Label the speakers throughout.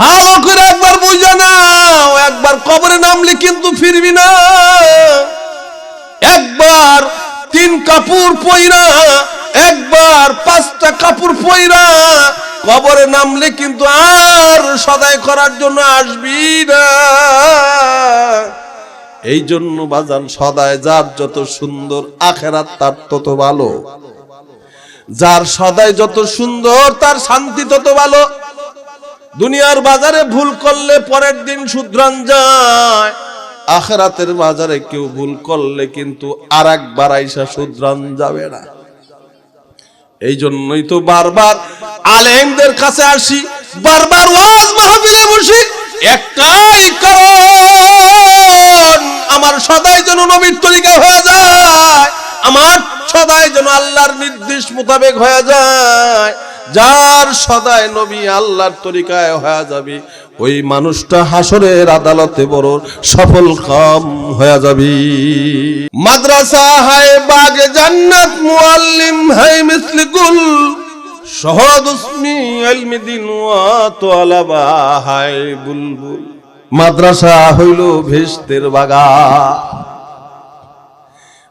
Speaker 1: ভালো করে একবার বুঝে নাও, একবার কবরে নামলে কিন্তু ফিরবি না। একবার তিন কাপড় পইরা, একবার পাঁচটা কাপড় পইরা কবরে নামলে কিন্তু আর সদাই করার জন্য আসবি না। এই জন্য বাজান সদায় যার যত সুন্দর, আখেরাত তার তত ভালো। যার সদাই যত সুন্দর, তার শান্তি তত ভালো। দুনিয়ার বাজারে ভুল করলে পরের দিন শুধরান যায়। আখরাতের বাজারে কেউ ভুল করলে কিন্তু আর একবার আইসা শুধরান যাবে না। এই জন্যই তো বারবার আলেমদের কাছে আসি, বারবার ওয়াজ মাহফিলে বসি, একটাই কারণ, আমার সদাই যেন নবীর তরিকা হয়ে যায়, আমার সদাই যেন আল্লাহর নির্দেশ মোতাবেক হয়ে যায়। যার সদায় নবী আল্লাহর তরিকায় হয়ে যাবে, ওই মানুষটা হাসরের আদালতে বড় সফল কাম হয়ে যাবে। মাদ্রাসা হায় বাগে জান্নাত, মুআল্লিম হায় মিসলি গুল শহদ উসমি ইলমি দিন ওয়া তোয়ালাবা হায় বুলবুল। মাদ্রাসা হইল ভেস্তের বাগান।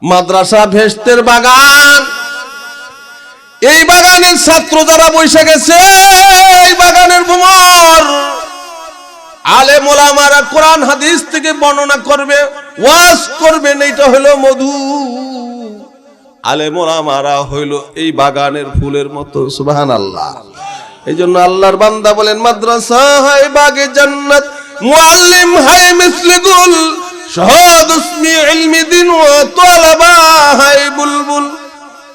Speaker 1: মাদ্রাসা ভেস্তের বাগান। এই বাগানের ছাত্র যারা বসে গেছে, এই বাগানের ভ্রমর আলে মোলামারা কোরআন হাদিস থেকে বর্ণনা করবে, ওয়াজ করবেন এইটা হলো মধু। আলে মোলামারা হইল এই বাগানের ফুলের মতো সুবাহান আল্লাহ এই জন্য আল্লাহর বান্দা বলেন, মাদ্রাসা হায় বাগে জান্নাত, মুআল্লিম হায় মিসলিগুল শাহাদ উসমি ইলমি দিন ওয়া তালাবা বুলবুল।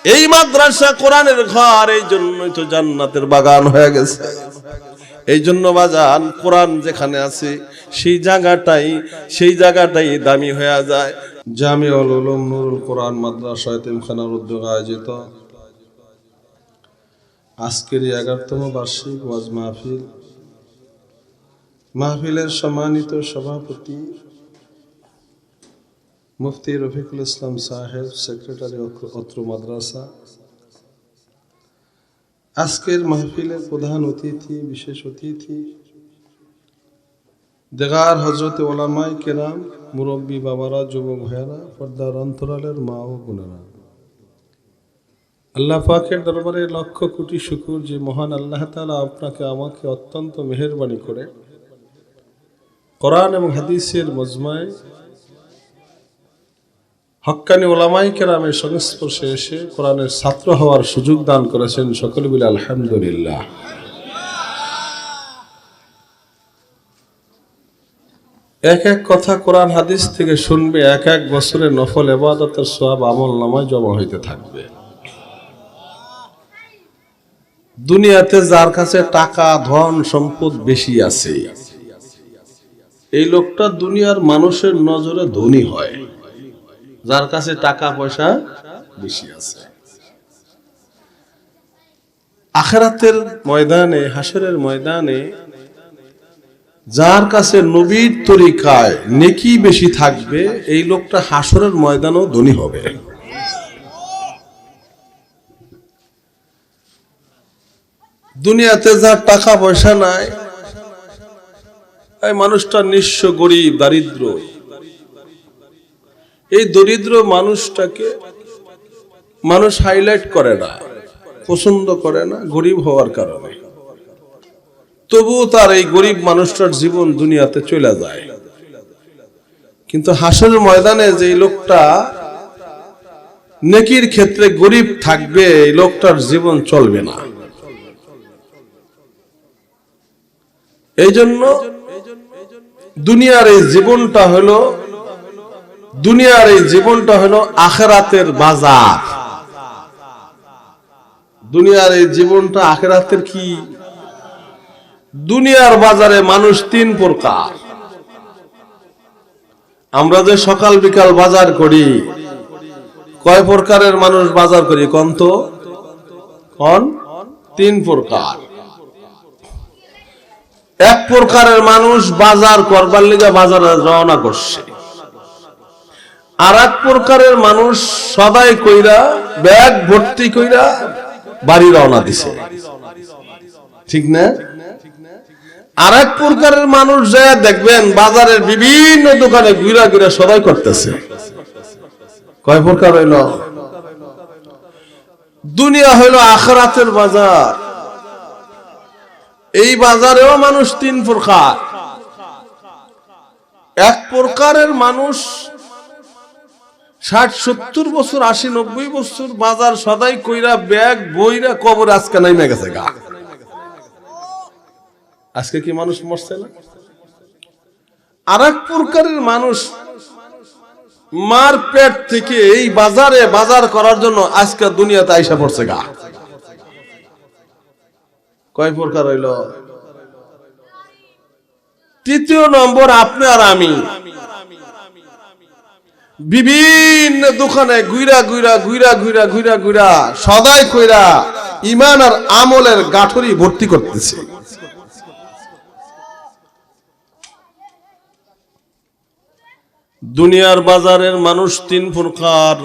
Speaker 1: এই মাদ্রাসা কোরআনের ঘর, এই জন্যই তো জান্নাতের বাগান হয়ে গেছে। এই জন্য বাজান, কোরআন যেখানে আছে, সেই জায়গাটাই সেই জায়গাটাই দামি হয়ে যায়। জামিউল উলুম নুরুল কোরআন মাদ্রাসা এতিমখানার উদ্যোগ আয়োজিত। আজকের এগারোতম বার্ষিক ওয়াজ মাহফিল। মাহফিলের সম্মানিত সভাপতি মুফতি রফিকুল ইসলাম সাহেব, সেক্রেটারি অত্র মাদ্রাসা। আজকের মাহফিলের প্রধান অতিথি, বিশেষ অতিথি, দেগার হজরত ওলামাই কেরাম, মুরব্বী বাবারা, যুবক ভাইয়ারা, পর্দার অন্তরালের মা ও বোনেরা। আল্লাহ পাকের দরবারে লক্ষ কোটি শুকুর যে মহান আল্লাহ তাআলা আপনাকে, আমাকে অত্যন্ত মেহেরবানি করে। কোরআন এবং হাদিসের মজমায় হক্কানি ওলামাই কেরামের সংস্পর্শে এসে কোরআনের ছাত্র হওয়ার সুযোগ দান করেছেন সকল বলে আলহামদুলিল্লাহ। এক এক কথা কোরআন হাদিস থেকে শুনবে, এক এক বছরে নফল এবাদতের সব আমল নামায় জমা হইতে থাকবে। দুনিয়াতে যার কাছে টাকা, ধন, সম্পদ বেশি আছে, এই লোকটা দুনিয়ার মানুষের নজরে ধনী হয়। যার কাছে টাকা পয়সা বেশি আছে। আখেরাতের ময়দানে হাসরের ময়দানে যার কাছে নবীর তরিকায় নেকি বেশি থাকবে, এই লোকটা হাসরের ময়দানও ধনী হবে। দুনিয়াতে যার টাকা পয়সা নাই, এই মানুষটা নিঃস্ব গরিব দারিদ্র এই দরিদ্র মানুষটাকে মানুষ হাইলাইট করে না, পছন্দ করে না, গরিব হওয়ার কারণে। তবুও তার এই গরিব মানুষটার জীবন দুনিয়াতে চলে যায়। কিন্তু হাসের ময়দানে যে লোকটা নেকির ক্ষেত্রে গরিব থাকবে, এই লোকটার জীবন চলবে না। এই জন্য দুনিয়ার এই জীবনটা হলো দুনিয়ার এই জীবনটা হলো আখেরাতের বাজার। দুনিয়ার এই জীবনটা আখেরাতের কি? দুনিয়ার বাজারে মানুষ তিন প্রকার। আমরা যে সকাল বিকাল বাজার করি, কয় প্রকারের মানুষ বাজার করি কন তো? কন? তিন প্রকার। এক প্রকারের মানুষ বাজার করবার লিগে বাজারে রওনা করছে। আর এক প্রকারের মানুষ সদাই কইরা, ব্যাগ ভর্তি কইরা বাড়ি রওনা দিছে। ঠিক না? আর এক প্রকারের মানুষ যায় দেখবেন, বাজারের বিভিন্ন দোকানে ঘুরা ঘুরা সদাই করতেছে। কয় প্রকার হইল? দুনিয়া হইল আখরাতের বাজার। এই বাজারেও মানুষ তিন প্রকার। এক প্রকারের মানুষ ষাট, সত্তর বছর, আশি, নব্বই বছর বাজার সদাই কইরা ব্যাগ, বইরা, কবর আজকে নাই গেছে গা। আজকে কি মানুষ মরছে না? আর এক প্রকারের মানুষ মার পেট থেকে এই বাজারে বাজার করার জন্য আজকে দুনিয়াতে আইসা পড়ছে গা। কয় প্রকার হইল? তৃতীয় নম্বর, আপনি আর আমি। বিভিন্ন দোকানে গুইরা গুইরা গুইরা গুইরা গুইরা গুইরা সদাই কইরা ইমান আর আমলের গাঠরি ভর্তি করতেছে। দুনিয়ার বাজারের মানুষ তিন প্রকার,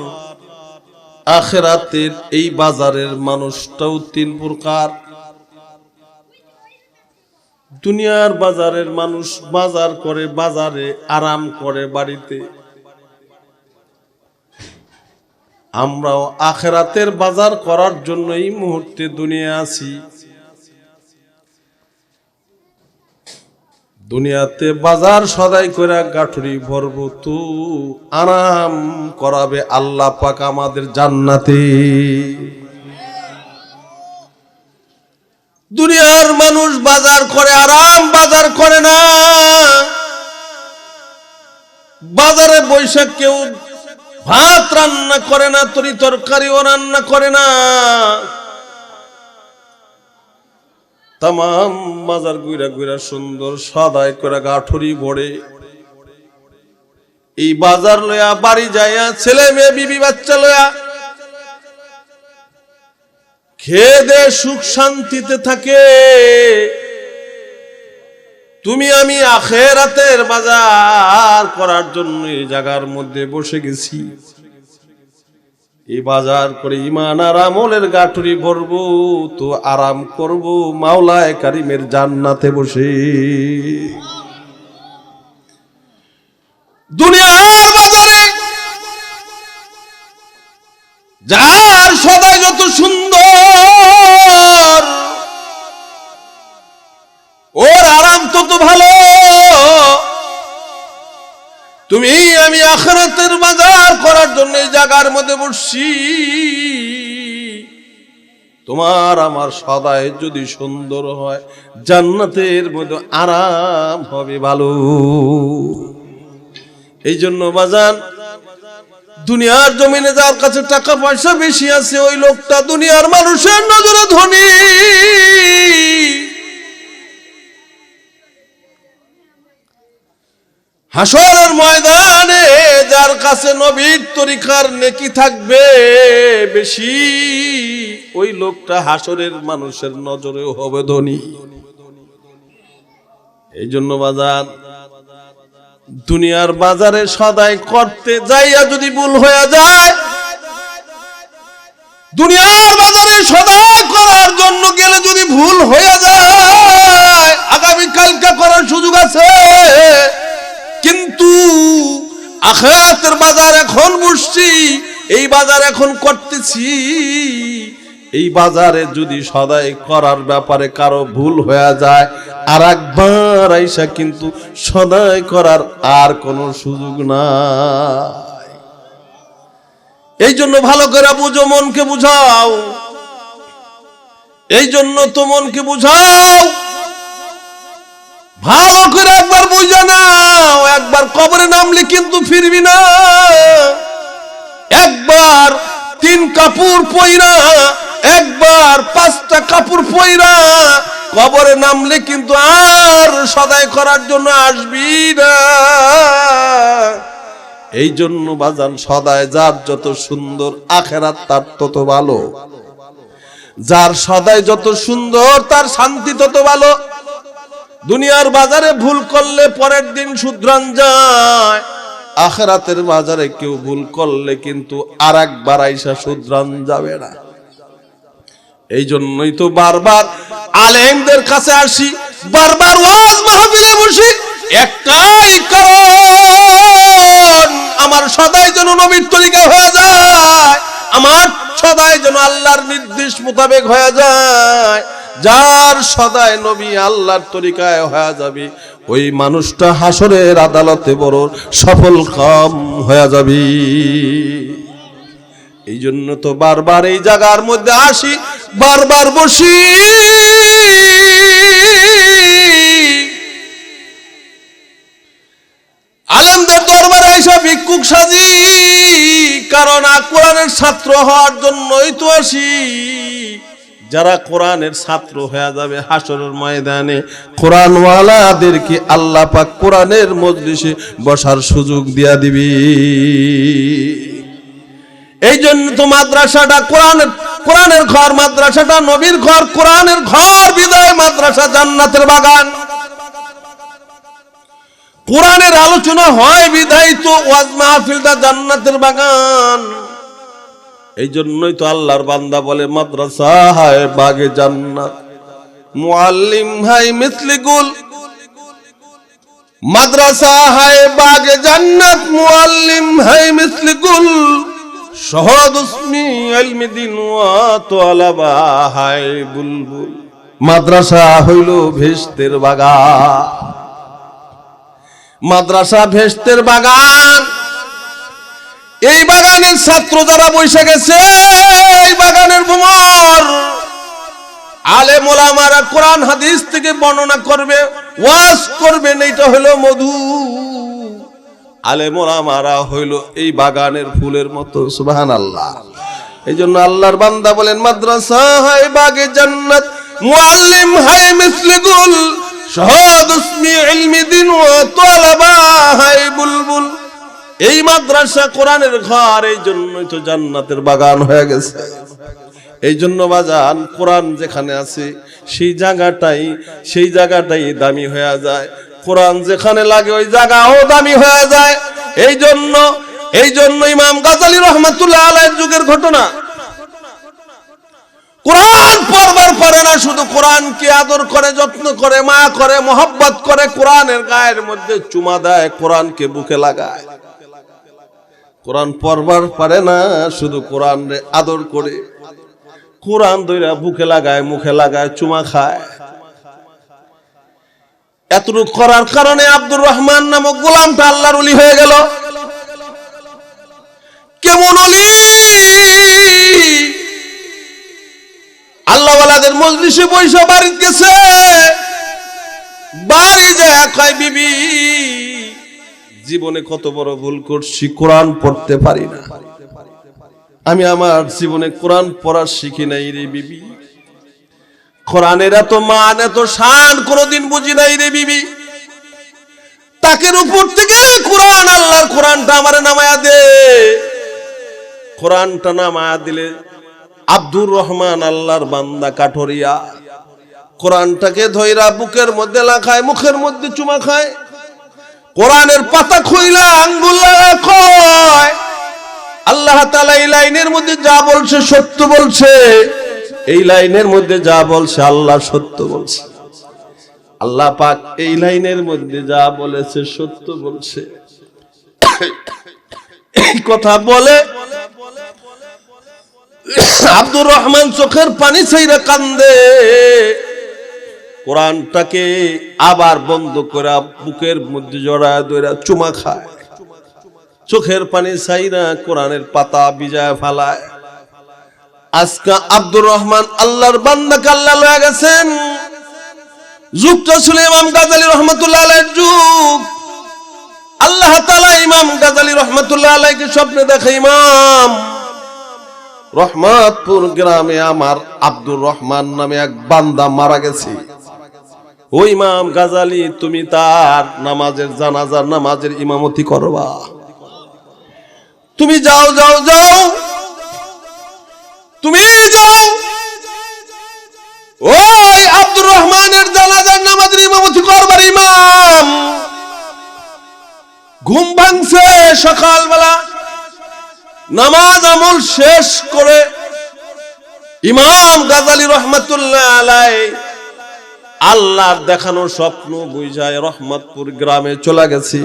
Speaker 1: আখেরাতের এই বাজারের মানুষটাও তিন প্রকার। দুনিয়ার বাজারের মানুষ বাজার করে, বাজারে আরাম করে বাড়িতে। আমরাও আখেরাতের বাজার করার জন্য এই মুহূর্তে দুনিয়া আছি। দুনিয়াতে বাজার সদাই করে গাঠুরি ভরব তু, আরাম করাবে আল্লাহ পাক আমাদের জান্নাতে। দুনিয়ার মানুষ বাজার করে, আরাম বাজার করে না। বাজারে বৈশাখ কেউ ভাত রান্না করে না, তরি তরকারিও রান্না করে না। তাম বাজার গুইরা গুইরা সুন্দর সাদাই করে গাঠুরি ভরে। এই বাজার লয়া বাড়ি যাইয়া ছেলে মেয়ে, বিবি বাচ্চা লয়া। খেয়ে দে সুখ শান্তিতে থাকে। তুমি আমি আখেরাতের বাজার করার জন্য এই জায়গার মধ্যে বসে গেছি। এই বাজার করে ইমান আর আমলের গাঠুরি ভরবো, তো আরাম করব মাওলায় কারিমের জান্নাতে বসে। দুনিয়ার বাজারে যার সদাই যত সুন্দর আখরাতের বাজার করার জন্য এই জায়গার মধ্যে বসছি। তোমার আমার সদাই যদি সুন্দর হয়, জান্নাতের মধ্যে আরাম হবে ভালো। এই জন্য বাজান, দুনিয়ার জমিনে যার কাছে টাকা পয়সা বেশি আছে, ওই লোকটা দুনিয়ার মানুষের নজরে ধনী। হাসরের ময়দানে যার কাছে নবীর তরিকার নেকি থাকবে বেশি। ওই লোকটা হাসরের মানুষের নজরেও হবে ধনী। এই জন্য বাজার, দুনিয়ার বাজারে সদাই করতে যাইয়া যদি ভুল হয়ে যায়, দুনিয়ার বাজারে সদাই করার জন্য গেলে যদি ভুল হয়ে যায় আগামী কালকা করার সুযোগ আছে? আখেরাতের বাজার এখন বসছি, এই বাজার এখন করতেছি। এই বাজারে যদি সদাই করার ব্যাপারে কারও ভুল হয়ে যায় আর একবার আইসা কিন্তু সদাই করার আর কোনো সুযোগ না এই জন্য ভালো করে বুঝো, মনকে বুঝাও। এই জন্য তো মনকে বুঝাও। ভালো করে একবার বুঝে নাও, একবার কবরে নামলে কিন্তু ফিরবি না। একবার তিন কাপড় পইরা, একবার পাঁচটা কাপড় পইরা কবরে নামলে কিন্তু আর সদাই করার জন্য আসবি না। এই জন্য বাজান সদায় যার যত সুন্দর, আখেরাত তার তত ভালো। যার সদাই যত সুন্দর, তার শান্তি তত ভালো। দুনিয়ার বাজারে ভুল করলে পরের দিন শুধরান যায়। আখরাতের বাজারে কেউ ভুল করলে কিন্তু আর একবার আইসা শুধরান যাবে না। এই জন্যই তো বারবার আলেমদের কাছে আসি, বারবার ওয়াজ মাহফিলে বসি, একটাই কারণ, আমার সদাই যেন নবীর তরিকা হয়ে যায়, আমার সদাই যেন আল্লাহর নির্দেশ মোতাবেক হয়ে যায়। যার সদায় নবী আল্লাহর তরিকায় হয়ে যাবে, ওই মানুষটা হাসরের আদালতে বড় সফল কাম হয়ে যাবে। এই জন্য তো বারবার এই জায়গার মধ্যে আসি, বারবার বসি। আলেমদের দরবারে এসে ভিক্ষুক সাজি, কারণ আ কোরআনের ছাত্র হওয়ার জন্যই তো আসি। যারা কোরআনের ছাত্র হয়ে যাবে হাসরের ময়দানে, কোরআনওয়ালাদেরকে আল্লাহ পাক কোরআনের মজলিসে বসার সুযোগ দিয়া দিবি। এই জন্য তো মাদ্রাসাটা কোরআনের কোরআনের ঘর, মাদ্রাসাটা নবীর ঘর, কোরআনের ঘর বিদায় মাদ্রাসা জান্নাতের বাগান। কোরআনের আলোচনা হয় বিদায় তো ওয়াজ মাহফিলটা জান্নাতের বাগান। এই জন্যই তো আল্লাহর বান্দা বলে, মাদ্রাসা হায় বাগে জান্নাত। মুআল্লিম হাই মিসলি গুল মাদ্রাসা হায় বাগে জান্নাত, মুআল্লিম হাই মিসলি গুল শহদ উসমি ইলমি দিন ওয়া তোয়ালাবা হায় বুলবুল। মাদ্রাসা হইল ভেস্তের বাগান। মাদ্রাসা ভেস্তের বাগান। এই বাগানের ছাত্র যারা বসে গেছে, এই বাগানের ভ্রমর আলে মোলামারা কোরআন হাদিস থেকে বর্ণনা করবে, ওয়াজ করবেন এইটা হলো মধু। আলে মোলামারা হইল এই বাগানের ফুলের মতো সুবাহান আল্লাহ এই জন্য আল্লাহর বান্দা বলেন, মাদ্রাসা হায় বাগে জান্নাত, মুআল্লিম হায় মিসলিগুল শহদ উসমি ইলমি দিন ওয়া তালাবা হায় বুলবুল। এই মাদ্রাসা কোরআনের ঘর, এই জন্যই তো জান্নাতের বাগান হয়ে গেছে। এই জন্য বাজান, কোরআন যেখানে আছে, সেই জায়গাটাই সেই জায়গাটাই দামি হয়ে যায়। কোরআন যেখানে লাগে, ওই জায়গাও দামি হয়ে যায়। এই জন্য এই জন্য ইমাম গাজালি রহমাতুল্লাহ আলাইহির যুগের ঘটনা। কোরআন পড়বার পারে না, শুধু কোরআনকে আদর করে, যত্ন করে, মা করে, মোহব্বত করে, কোরআনের গায়ের মধ্যে চুমা দেয়, কোরআনকে বুকে লাগায়। কোরআন পড়বার পারে না, শুধু কোরআন আদর করে। কোরআন দইরা বুকে লাগায়, মুখে লাগায়, চুমা খায়। এতটুকু করার কারণে আব্দুর রহমান নামক গোলামটা আল্লাহর হয়ে গেল। কেমন অলি আল্লাহওয়ালাদের মজলিসে বৈশা বাড়ি গেছে। বাড়ি যায় কয়, বিবি জীবনে কত বড় ভুল করছি, কোরআন পড়তে পারি না। আমি আমার জীবনে কোরআন পড়া শিখি নাই রে বিবি। কোরআনের এত মান, এত শান কোনদিন বুঝি নাই রে বিবি। তাকের উপর থেকে কোরআন, আল্লাহর কোরআনটা আমারে নামায়া দে। কোরআনটা নামায়া দিলে আব্দুর রহমান আল্লাহর বান্দা কাঠরিয়া। কোরআনটাকে ধইরা বুকের মধ্যে লাখায়, মুখের মধ্যে চুমা খায়। কোরআনের পাতা খুইলা আঙ্গুল আল্লাহ তালা এই লাইনের মধ্যে যা বলছে সত্য বলছে। এই লাইনের মধ্যে যা বলছে আল্লাহ সত্য বলছে। আল্লাহ পাক এই লাইনের মধ্যে যা বলেছে সত্য বলছে। এই কথা বলে আব্দুর রহমান চোখের পানি ছাইরা কান্দে। কোরআনটাকে আবার বন্ধ করে বুকের মধ্যে জড়ায় দইরা চুমা খায়। চোখের পানি ছাইরা কোরআনের পাতা বিজায় ফালায়। আজকে আব্দুর রহমান আল্লাহর বান্দাকে আল্লাহ লয়ে গেছেন। যুগটা ছিল ইমাম গাজালি রহমতুল্লাহ আলাইহির যুগ। আল্লাহ তাআলা ইমাম গাজালি রহমতুল্লাহ আলাইকে স্বপ্নে দেখে, ইমাম, রহমতপুর গ্রামে আমার আব্দুর রহমান নামে এক বান্দা মারা গেছে। ও ইমাম গাজালি, তুমি তার নামাজের জানাজার নামাজের ইমামতি করবা। তুমি যাও যাও যাও। তুমি যাও। ওই আব্দুর রহমানের জানাজার নামাজের ইমামতি করবার ইমাম। ঘুম ভাঙছে সকালবেলা। নামাজ আমল শেষ করে ইমাম গাজালি রহমতুল্লাহ আলাই আল্লাহর দেখানো স্বপ্ন বুঝায় রহমতপুর গ্রামে চলে গেছি।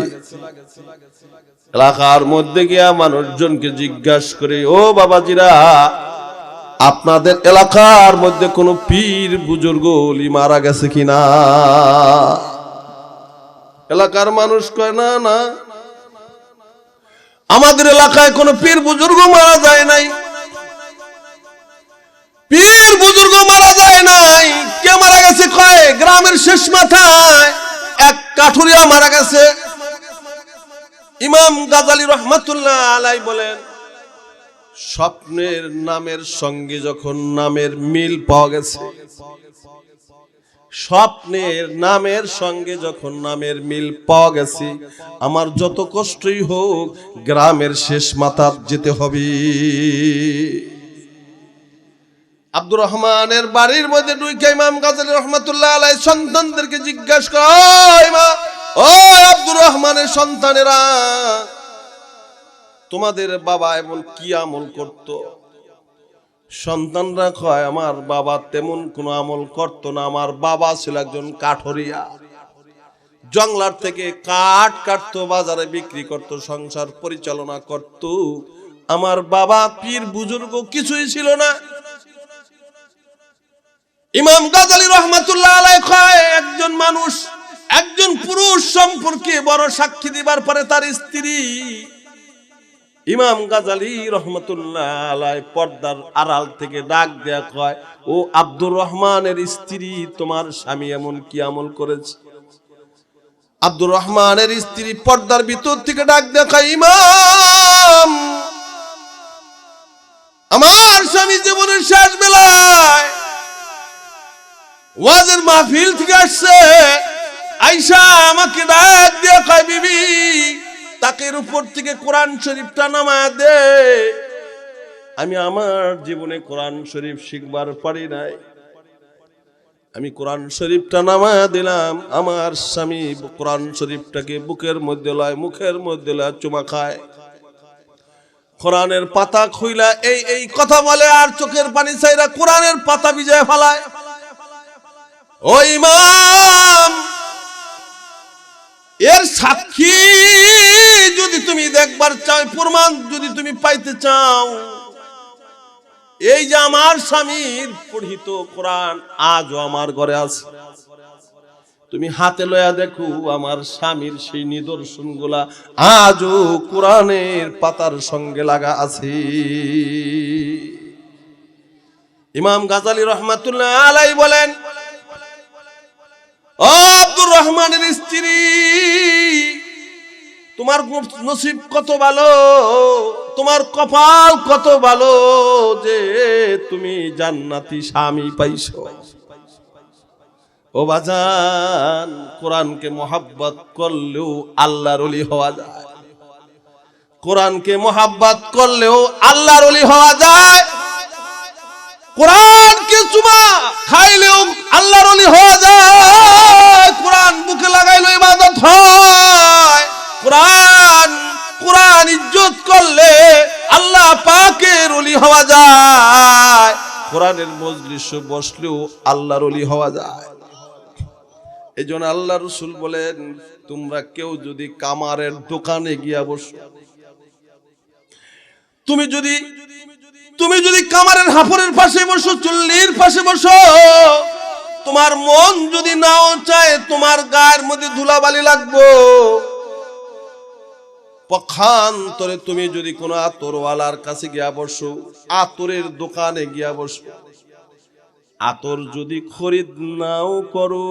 Speaker 1: এলাকার মধ্যে গিয়া মানুষজনকে জিজ্ঞাসা করে, ও বাবাজিরা, আপনাদের এলাকার মধ্যে কোনো পীর বুজুর্গ অলি মারা গেছে কিনা? এলাকার মানুষ কয়, না না। আমাদের এলাকায় কোনো পীর বুজুর্গ মারা যায় নাই। পীর বুজুর্গ মারা যায় কয় শেষ মাথায় এক কাঠুরিয়া মারা গেছে। ইমাম গাজালি রহমাতুল্লাহ আলাই বলেন, স্বপ্নের নামের সঙ্গে যখন নামের মিল পাওয়া গেছে, স্বপ্নের নামের সঙ্গে যখন নামের মিল পাওয়া গেছে, আমার যত কষ্টই হোক, গ্রামের শেষ মাথার যেতে হবে। আব্দুর রহমানের বাড়ির মধ্যে ঢুকে ইমাম গাজালি রহমাতুল্লাহ আলাই সন্তানদেরকে জিজ্ঞাসা কর "ও ইমাম, ও আব্দুর রহমানের সন্তানেরা তোমাদের বাবা এমন কি আমল করত? সন্তানরা কয় আমার বাবা তেমন কোনো আমল করত না আমার বাবা ছিল একজন কাঠরিয়া। জংলার থেকে কাঠ কাটতো বাজারে বিক্রি করত সংসার পরিচালনা করত। আমার বাবা পীর বুজুর্গ কিছুই ছিল না। ইমাম গাজালি রহমাতুল্লাহ আলাই একজন মানুষ, একজন পুরুষ সম্পর্কে বড় সাক্ষী দিবার পরে তার স্ত্রী ইমাম গাজালি রহমতুল্লাহ আলাই পর্দার আড়াল থেকে ডাক দেয়া কয়, ও আব্দুর রহমানের স্ত্রী, তোমার স্বামী এমন কি আমল করেছে? আব্দুর রহমানের স্ত্রী পর্দার ভিতর থেকে ডাক দেয়া কয়, ইমাম, আমার স্বামী জীবনের শেষ বেলায় ওয়াজের মাহফিল থেকে আসছে। আইসা আমাকে ডাক দিয়ে কয়, বিবি তাকের উপর থেকে কোরআন শরীফটা নামা দে। আমি আমার জীবনে কোরআন শরীফ শিখবার পারি নাই। আমি কোরআন শরীফটা নামা দিলাম। আমার স্বামী কোরআন শরীফটাকে বুকের মধ্যে লয়, মুখের মধ্যে লয়, চুমা খায়। কোরআনের পাতা খুইলা, এই এই কথা বলে আর চোখের পানি চাইরা কোরআনের পাতা বিজয় ফেলায়। ও ইমাম, এর সাক্ষী যদি তুমি দেখবার চাও, প্রমাণ যদি তুমি পাইতে চাও। এই যে আমার স্বামীর পঠিত কোরআন আজও আমার ঘরে আছে। তুমি হাতে লয়া দেখো আমার স্বামীর সেই নিদর্শনগুলা আজও কোরআনের পাতার সঙ্গে লাগা আছে। ইমাম গাজালি রহমাতুল্লাহ আলাই বলেন আব্দুর রহমানের স্ত্রী, তোমার নসিব কত ভালো, তোমার কপাল কত ভালো যে তুমি জান্নাতি স্বামী পাইছো। ও বাজান, কোরআনকে মোহাব্বত করলেও আল্লাহর অলি হওয়া যায়। কোরআনকে মোহাব্বত করলেও আল্লাহর অলি হওয়া যায়। কোরআনকে চুমা খাইলেও আল্লাহর অলি হওয়া যায়। কোরআন বুকে লাগাইলে ইবাদত হয়। কোরআন কোরআন ইজ্জত করলে আল্লাহ পাকের অলি হওয়া যায়। কোরআনের মজলিস বসলেও আল্লাহর অলি হওয়া যায়। এই জন্য আল্লাহ রসুল বলেন, তোমরা কেউ যদি কামারের দোকানে গিয়া বসো, তুমি যদি তুমি যদি কামারের হাফরের পাশে বসো, চুল্লির পাশে বসো, তোমার মন যদি নাও চায়, তোমার গায়ের মধ্যে ধুলাবালি লাগবো। পক্ষান্তরে তুমি যদি কোনো আতরওয়ালার কাছে গিয়া বসো, আতরের দোকানে গিয়া বসো। আতর যদি খরিদ নাও করো,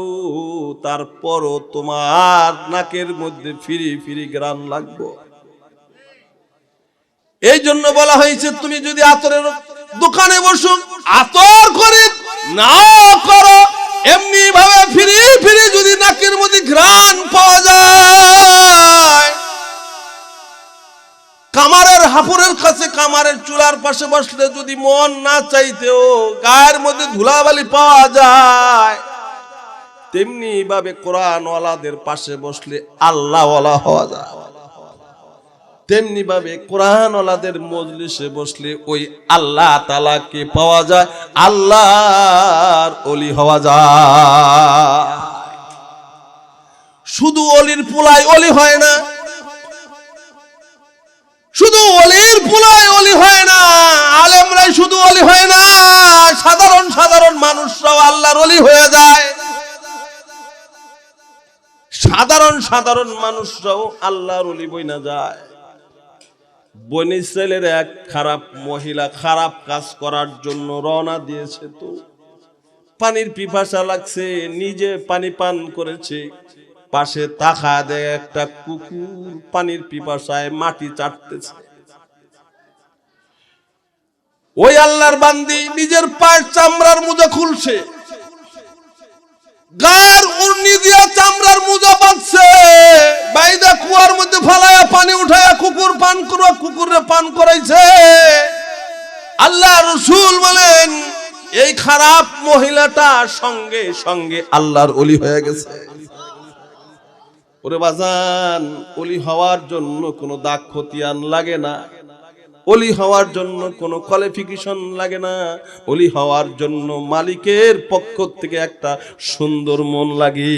Speaker 1: তারপরও তোমার নাকের মধ্যে ফিরি ফিরি গ্রান লাগবো। এই জন্য বলা হয়েছে, তুমি যদি আতরের দোকানে বসো, আতর খরিদ নাও করো এমনি ভাবে ফিরি ফিরি যদি নাকের মধ্যে ঘ্রাণ পাওয়া যায়। কামারের হাফুরের কাছে কামারের চুলার পাশে বসলে যদি মন না চাইতেও গায়ের মধ্যে ধুলাবালি পাওয়া যায় তেমনি ভাবে কোরআনওয়ালাদের পাশে বসলে আল্লাহওয়ালা হওয়া যায়। তেমনি ভাবে কোরআন ওলাদের মজলিসে বসলে ওই আল্লাহ তালাকে পাওয়া যায়? আল্লাহর অলি হওয়া যায়। শুধু অলির পোলায় অলি হয় না। শুধু অলির পোলায় অলি হয় না। আলেমরাই শুধু অলি হয় না। সাধারণ সাধারণ মানুষরাও আল্লাহর অলি হয়ে যায়। সাধারণ সাধারণ মানুষরাও আল্লাহর অলি বইনা যায়। বন ইসরায়েলের এক খারাপ মহিলা খারাপ কাজ করার জন্য রওনা দিয়েছে তো। পানির পিপাসা লাগছে, নিজে পানি পান করেছে। পাশে তাকা দেয় একটা কুকুর, পানির পিপাসায় মাটি চাটতেছে। ওই আল্লাহর বান্দি নিজের পায়ের চামড়ার মোজা খুলছে। গার উর্নি দিয়া আল্লাহ রসুল বলেন, এই খারাপ মহিলাটা সঙ্গে সঙ্গে আল্লাহর অলি হয়ে গেছে। অলি হওয়ার জন্য কোনো দাগ খতিয়ান লাগে না। অলি হওয়ার জন্য কোনো কোয়ালিফিকেশন লাগে না। অলি হওয়ার জন্য মালিকের পক্ষ থেকে একটা সুন্দর মন লাগে।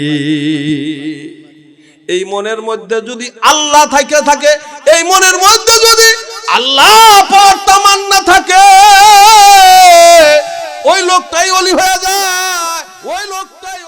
Speaker 1: এই মনের মধ্যে যদি আল্লাহ থাকে থাকে, এই মনের মধ্যে যদি আল্লাহ তামান্না থাকে, ওই লোকটাই অলি হয়ে যায়, ওই লোকটাই